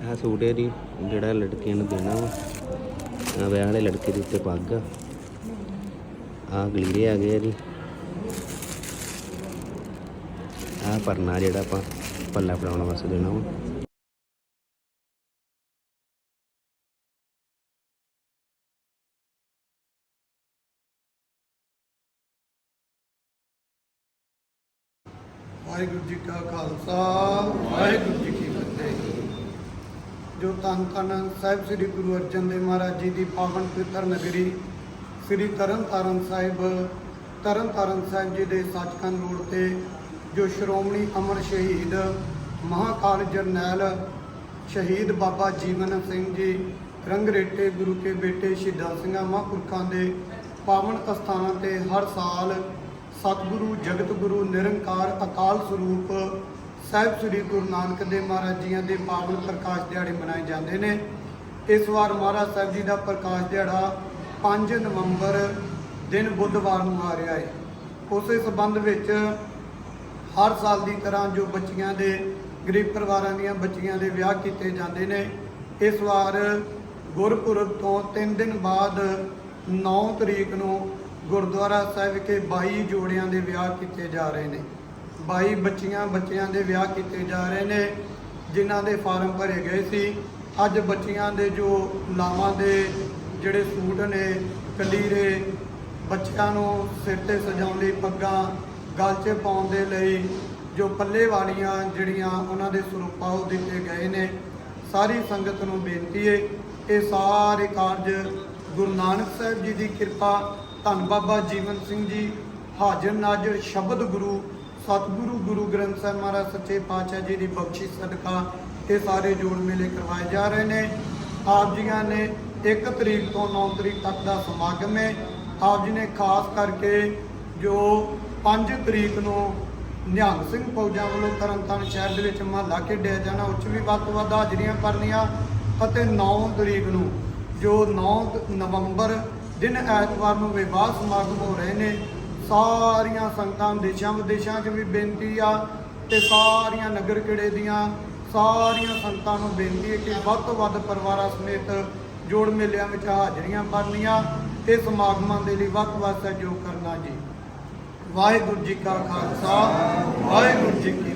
ਆਹ ਸੂਟ ਹੈ ਜੀ ਜਿਹੜਾ ਲੜਕੀਆਂ ਨੂੰ ਦੇਣਾ ਵਾ। ਆਹ ਵਿਆਹ ਵਾਲੇ ਲੜਕੇ ਦੇ ਉੱਤੇ ਪੱਗ ਆ। ਆਹ ਗਲੀਰੇ ਆ ਗਏ ਆ ਜੀ ਆਹ ਪਰਨਾ ਜਿਹੜਾ ਆਪਾਂ ਪੱਲਾ ਫੜਾਉਣ ਵਾਸਤੇ ਦੇਣਾ ਵਾ। ਵਾਹਿਗੁਰੂ ਜੀ ਕਾ ਖਾਲਸਾ, ਵਾਹਿਗੁਰੂ ਤਨ ਤਨ ਸਾਹਿਬ ਸ੍ਰੀ ਗੁਰੂ ਅਰਜਨ ਦੇਵ ਮਹਾਰਾਜ ਜੀ ਦੀ ਪਾਵਨ ਪਵਿੱਤਰ ਨਗਰੀ ਸ੍ਰੀ ਤਰਨ ਤਾਰਨ ਸਾਹਿਬ ਤਰਨ ਤਾਰਨ ਸਾਹਿਬ ਜੀ ਦੇ ਸੱਚਖੰਡ ਰੋਡ ਤੇ ਜੋ ਸ਼੍ਰੋਮਣੀ ਅਮਰ ਸ਼ਹੀਦ ਮਹਾਕਾਲ ਜਰਨੈਲ ਸ਼ਹੀਦ ਬਾਬਾ ਜੀਵਨ ਸਿੰਘ ਜੀ, ਰੰਗਰੇਟੇ ਗੁਰੂ ਕੇ ਬੇਟੇ ਸ਼ਹੀਦਾਂ ਸਿੰਘਾਂ ਮਹਾਂਪੁਰਖਾਂ ਦੇ ਪਾਵਨ ਅਸਥਾਨਾਂ ਤੇ ਹਰ ਸਾਲ ਸਤਿਗੁਰੂ ਜਗਤ ਗੁਰੂ ਨਿਰੰਕਾਰ, ਅਕਾਲ ਸਰੂਪ ਸਾਹਿਬ ਸ੍ਰੀ ਗੁਰੂ ਨਾਨਕ ਦੇਵ ਮਹਾਰਾਜ ਜੀਆਂ ਦੇ ਪਾਵਨ ਪ੍ਰਕਾਸ਼ ਦਿਹਾੜੇ ਮਨਾਏ ਜਾਂਦੇ ਨੇ। ਇਸ ਵਾਰ ਮਹਾਰਾਜ ਸਾਹਿਬ ਜੀ ਦਾ ਪ੍ਰਕਾਸ਼ ਦਿਹਾੜਾ 5 ਨਵੰਬਰ ਦਿਨ ਬੁੱਧਵਾਰ ਨੂੰ ਆ ਰਿਹਾ ਹੈ ਉਸੇ ਸਬੰਧ ਵਿੱਚ ਹਰ ਸਾਲ ਦੀ ਤਰ੍ਹਾਂ ਜੋ ਬੱਚੀਆਂ ਦੇ, ਗਰੀਬ ਪਰਿਵਾਰਾਂ ਦੀਆਂ ਬੱਚੀਆਂ ਦੇ ਵਿਆਹ ਕੀਤੇ ਜਾਂਦੇ ਨੇ, ਇਸ ਵਾਰ ਗੁਰਪੁਰਬ ਤੋਂ 3 ਦਿਨ ਬਾਅਦ 9 ਤਰੀਕ ਨੂੰ ਗੁਰਦੁਆਰਾ ਸਾਹਿਬ ਕੇ 22 ਜੋੜਿਆਂ ਦੇ ਵਿਆਹ ਕੀਤੇ ਜਾ ਰਹੇ ਨੇ। 22 ਬੱਚੀਆਂ ਬੱਚਿਆਂ ਦੇ ਵਿਆਹ ਕੀਤੇ ਜਾ ਰਹੇ ਨੇ, ਜਿਨ੍ਹਾਂ ਦੇ ਫਾਰਮ ਭਰੇ ਗਏ ਸੀ। ਅੱਜ ਬੱਚੀਆਂ ਦੇ ਜੋ ਲਾਵਾਂ ਦੇ ਜਿਹੜੇ ਸੂਟ ਨੇ, ਕਲੀਰੇ, ਬੱਚਿਆਂ ਨੂੰ ਸਿਰ ਤੇ ਸਜਾਉਣ ਲਈ ਪੱਗਾਂ, ਗਲ 'ਚ ਪਾਉਣ ਦੇ ਲਈ ਜੋ ਪੱਲੇ ਵਾਲੀਆਂ ਜਿਹੜੀਆਂ ਉਹਨਾਂ ਦੇ ਸਰੂਪਾਂ ਉਹ ਦਿੱਤੇ ਗਏ ਨੇ। ਸਾਰੀ ਸੰਗਤ ਨੂੰ ਬੇਨਤੀ ਹੈ ਇਹ ਸਾਰੇ ਕਾਰਜ ਗੁਰੂ ਨਾਨਕ ਸਾਹਿਬ ਜੀ ਦੀ ਕਿਰਪਾ। ਧੰਨ ਬਾਬਾ ਜੀਵਨ ਸਿੰਘ ਜੀ, ਹਾਜ਼ਰ ਨਾਜ਼ਰ ਸ਼ਬਦ ਗੁਰੂ ਸਤਿਗੁਰੂ ਗੁਰੂ ਗ੍ਰੰਥ ਸਾਹਿਬ ਮਹਾਰਾਜ ਸੱਚੇ ਪਾਤਸ਼ਾਹ ਜੀ ਦੀ ਬਖਸ਼ਿਸ਼, ਸਦਕਾ ਇਹ ਸਾਰੇ ਜੋੜ ਮੇਲੇ ਕਰਵਾਏ ਜਾ ਰਹੇ ਨੇ। ਆਪ ਜੀਆਂ ਨੇ 1 ਤਰੀਕ ਤੋਂ 9 ਤਰੀਕ ਤੱਕ ਦਾ ਸਮਾਗਮ ਹੈ। ਆਪ ਜੀ ਨੇ ਖਾਸ ਕਰਕੇ ਜੋ 5 ਤਰੀਕ ਨੂੰ ਨਿਹੰਗ ਸਿੰਘ ਫੌਜਾਂ ਵੱਲੋਂ ਤਰਨਤਾਰਨ ਸ਼ਹਿਰ ਦੇ ਵਿੱਚ ਮਹੱਲਾ ਖੇਡਿਆ ਜਾਣਾ, ਉੱਚ ਵੀ ਵੱਧ ਤੋਂ ਵੱਧ ਹਾਜ਼ਰੀਆਂ ਕਰਨੀਆਂ ਅਤੇ 9 ਤਰੀਕ ਨੂੰ ਜੋ 9 ਨਵੰਬਰ ਦਿਨ ਐਤਵਾਰ ਨੂੰ ਵਿਵਾਹ ਸਮਾਗਮ ਹੋ ਰਹੇ ਨੇ ਸਾਰੀਆਂ ਸੰਗਤਾਂ ਦੇਸ਼ਾਂ ਵਿਦੇਸ਼ਾਂ 'ਚ ਵੀ ਬੇਨਤੀ ਆ ਤੇ ਸਾਰੀਆਂ ਨਗਰ ਕਿੜੇ ਦੀਆਂ, ਸਾਰੀਆਂ ਸੰਗਤਾਂ ਨੂੰ ਬੇਨਤੀ ਹੈ ਕਿ ਵੱਧ ਤੋਂ ਵੱਧ ਪਰਿਵਾਰਾਂ ਸਮੇਤ ਜੋੜ ਮੇਲਿਆਂ ਵਿੱਚ ਹਾਜ਼ਰੀਆਂ ਭਰਨੀਆਂ ਤੇ ਸਮਾਗਮਾਂ ਦੇ ਲਈ ਵੱਧ ਤੋਂ ਵੱਧ ਸਹਿਯੋਗ ਕਰਨਾ ਜੀ। ਵਾਹਿਗੁਰੂ ਜੀ ਕਾ ਖਾਲਸਾ, ਵਾਹਿਗੁਰੂ ਜੀ ਕੀ